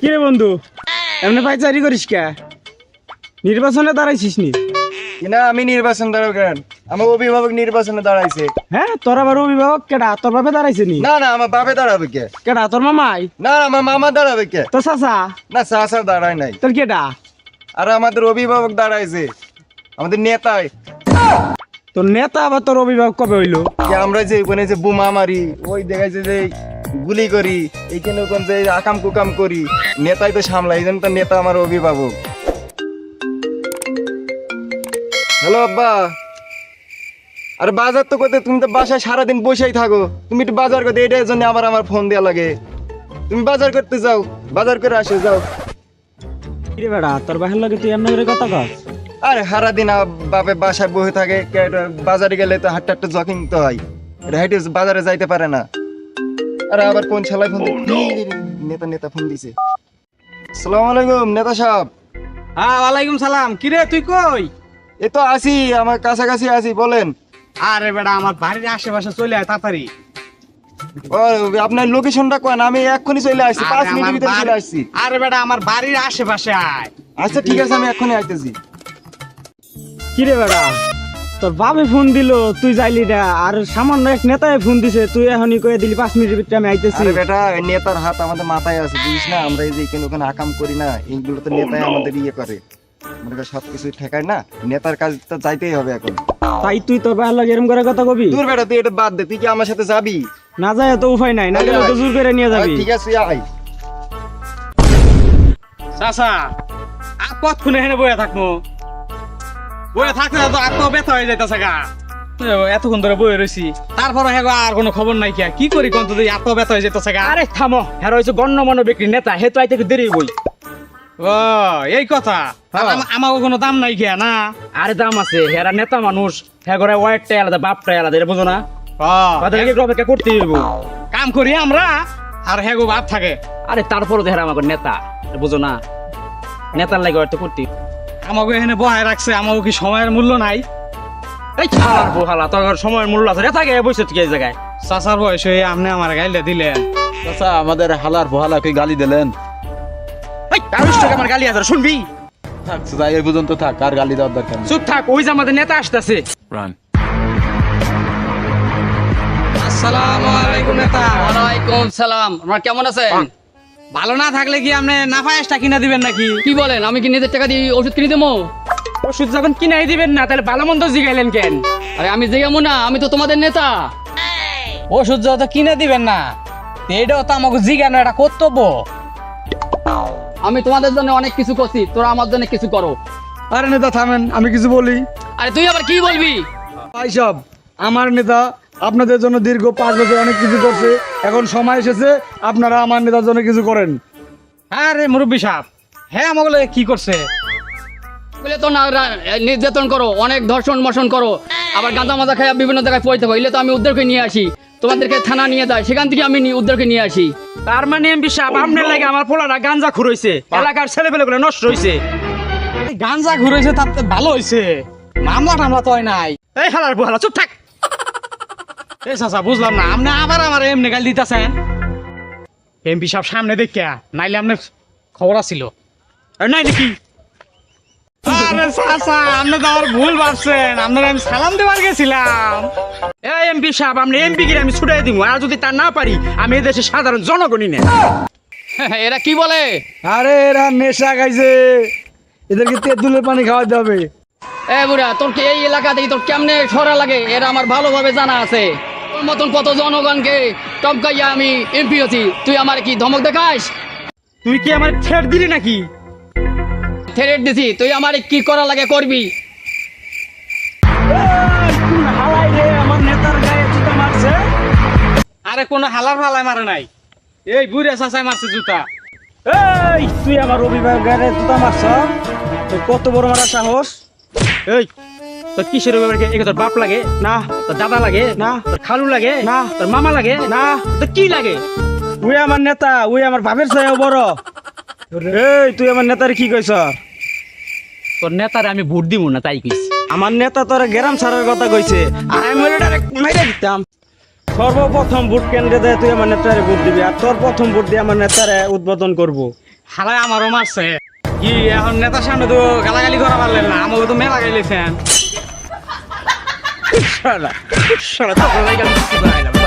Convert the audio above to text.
কি বন্ধু? এমনি পাইচারি করিস কে? নির্বাচনে দাঁড়াইছিস নি? কিনা আমি নির্বাচন দাঁড়াব কেন? আমার অভিভাবক নির্বাচনে দাঁড়াইছে। হ্যাঁ তোর আবার অভিভাবক কেডা? তোর বাপে দাঁড়াইছে নি? না না আমার বাপে দাঁড়াবে কে? কেডা তোর মামাই? না না, আমার মামা দাঁড়াবে কে? তোর চাচা? না চাষার দাঁড়ায় নাই। তোর কেডা? আর আমাদের অভিভাবক দাঁড়াইছে। আমাদের নেতায় তোর নেতা আবার তোর অভিভাবক কবে হইল? যে আমরা যে ওখানে যে বোমা মারি ওই দেখাইছে যে গুলি করি এইখানে ওখানে যে আকাম কুকাম করি নেতাই তো সামলাই এই জন্য তো নেতা আমার অভিভাবক। হ্যালো আব্বা। আর বাজার তো করতে তুমি তো বাসায় সারাদিন বসেই থাকো। তুমি একটু বাজার করতে এটার জন্য আবার আমার ফোন দেওয়া লাগে। তুমি বাজার করতে যাও বাজার করে আসো যাও। কি রে বেড়া তোর বাহির লাগে তুই এমনি করে কথা কস? আরে সারাদিন বাপে বাসায় বসে থাকে বাজারে গেলে তো হাটটা হাটটা জকিং তো হয়। হাইটে বাজারে যাইতে পারে না। আরে আবার কোন ছেলাই ফোন নেতা নেতা ফোন দিছে। সালাম আলাইকুম নেতা সাহেব। হ্যাঁ ওয়ালাইকুম সালাম। কি রে তুই কই? এ তো আসি আমার কাছাকাছি আসি বলেন। আরে বেড়া আমার বাড়ির আশেপাশে চলে আয় তাড়াতাড়ি। ও আপনার লোকেশনটা কোন? আমি এক্ষুনি চলে আসছি পাঁচ আমার ভিতরে চলে আসছি। আরে বেড়া আমার বাড়ির আশেপাশে আয়। আচ্ছা ঠিক আছে আমি এক্ষুনি আসতেছি কি রে বেড়া? তোর বাপে ফোন দিল তুই যাইলি না আর সামান্য এক নেতায় ফোন দিছে তুই এখনই কয়ে দিলি পাঁচ মিনিটের ভিতরে আমি আইতেছি। আরে বেটা নেতার হাত আমাদের মাথায় আছে বুঝিস না? আমরা এই যে এখানে ওখানে আকাম করি না এইগুলো তো নেতাই আমাদের ইয়ে করে। আমাদের সব কিছু ঠেকায় না? নেতার কাজ তো যাইতেই হবে এখন। তাই তুই তোর লাগে এরম করে কথা কবি? দূর বেটা তুই এটা বাদ দে তুই কি আমার সাথে যাবি? না যায় তো উপায় নাই না গেলে তো জোর করে নিয়ে যাবি। ঠিক আছে আয়। চাচা আর কতক্ষণ এখানে বয়ে থাকব? থাকতে তো আর তো ব্যথা হয়ে যাইতেছে গা। এতক্ষণ ধরে বয়ে রয়েছি তারপরে হ্যাঁ আর কোনো খবর নাই কি কি করি কোন তো এত ব্যথা হয়ে যেতেছে গা? আরে থামো হ্যাঁ হয়েছে গণ্যমান্য বিক্রি নেতা হে তো আইতে একটু দেরি বই ও এই কথা। আমাকে কোনো দাম নাই না? আরে দাম আছে হেরা নেতা মানুষ হ্যাঁ করে ওয়াইটটাই আলাদা বাপটাই আলাদা এটা বুঝো না? তাদেরকে একটু অপেক্ষা করতে কাম করি আমরা আর হ্যাঁ গো বাপ থাকে। আরে তারপরও দেখেন আমাকে নেতা বুঝো না? নেতার লাগে করতে আমাকে এখানে বহায় রাখছে আমাকে কি সময়ের মূল্য নাই? এই ছাড় বহালা তোর সময়ের মূল্য আছে। নেতা গে বসে ঠিক এই জায়গায়। চাচার বয়স হয়ে আপনি আমার গাইলে দিলেন। আমাদের হালার বহালাকে গালি দিলেন। এই আড়াইশো টাকা আমার গালি আছে শুনবি? থাক যাই এই পর্যন্ত থাক আর গালি দেওয়ার দরকার নেই। চুপ থাক ওই যে আমাদের নেতা আসতেছে। আসসালামু আলাইকুম নেতা। সালাম। আপনারা কেমন আছেন? ভালো না থাকলে কি আপনি নাফায়াসটা কিনা দিবেন নাকি? কি বলেন আমি কি নিজের টাকা দিয়ে ওষুধ কিনে দেবো? ওষুধ যখন কিনাই দিবেন না তাহলে ভালো মন্দ জিগাইলেন কেন? আরে আমি এমন না আমি তো তোমাদের নেতা। ওষুধ যত কিনে দিবেন না এটাও তো আমাকে জিগানো এটা কর্তব্য। আমি তোমাদের জন্য অনেক কিছু করছি তোরা আমার জন্য কিছু করো। আরে নেতা থামেন আমি কিছু বলি। আরে তুই আবার কি বলবি? ভাই সব আমার নেতা আপনাদের জন্য দীর্ঘ পাঁচ বছর অনেক কিছু করছে। এখন সময় এসেছে আপনারা আমার নেতার জন্য কিছু করেন। হ্যাঁ রে মুরব্বী সাহেব। হ্যাঁ আমাগুলো কি করছে? বলে তো না নির্যাতন করো অনেক ধর্ষণ মর্ষণ করো আবার গাঁজা মাজা খাই বিভিন্ন জায়গায় পড়তে হয় এলে তো আমি উদ্ধারকে নিয়ে আসি। তোমাদেরকে থানা নিয়ে যায় সেখান থেকে আমি নি- উদ্ধারকে নিয়ে আসি। তার মানে এমপি সাহেব আপনার লাগে আমার পোলাটা গাঞ্জা খুরইছে এলাকার ছেলে পেলে গুলো নষ্ট হইছে। গাঞ্জা ঘুরেছে তাতে ভালো হইছে। মামলা টামলা তো হয় নাই। এই হালার বুহালা চুপ থাক। এই চাচা বুঝলাম না। আপনি আবার আমার এমনি গাল দিতেছেন এমপি সাহেব সামনে দেখিয়া নাইলে আপনার খবর আছিল। নাই নাকি আরে চাচা আপনি তো আমার ভুল ভাবছেন। আপনার আমি সালাম দেওয়ার গেছিলাম। এই এমপি সাহেব আপনি এমপি গিয়ে আমি ছুটাই দিব। আর যদি তা না পারি আমি এই সাধারণ জনগণই এরা কি বলে? আরে এরা নেশা খাইছে। এদেরকে তেঁতুলের পানি খাওয়াতে হবে। এ বুড়া তোর কি এই এলাকা থেকে তোর কেমনে সরা লাগে? এরা আমার ভালোভাবে জানা আছে। তোর মতন কত জনগণকে টপকাইয়া আমি এমপি হচ্ছি তুই আমার কি ধমক দেখাস? তুই কি আমার ছেড় দিলি নাকি? থ্রেট দিছি তুই আমার কি করা লাগে করবি? আরে কোন হালার ফালাই মারে নাই। এই বুড়ে চাচাই মারছে জুতা। এই তুই আমার রবিবার গায়ে জুতা মারছ? কত বড় মারা সাহস? এই তোর কিশোর বাবাকে তোর বাপ লাগে? না। তোর দাদা লাগে? না। তোর খালু লাগে? না। তোর মামা লাগে? না। তোর কি লাগে? আমার নেতা আমার বাপের বড়। এই তুই আমার নেতার কি তোর আমি ভোট দিব না তাই কইছি। আমার নেতা তোর গ্রাম ছাড়ার কথা কইছে। আর আমি দিতাম। সর্বপ্রথম ভোট কেন্দ্রে দেয় তুই আমার নেতারে ভোট দিবি আর তোর প্রথম ভোট দিয়ে আমার নেতারে উদ্বোধন করব। হালায় আমারও মারছে। কি এখন নেতার সামনে তো গালাগালি করা পারলেন না আমাকে তো মেলা গেলে ফ্যান 上了，上了，到时候来养你，不来了。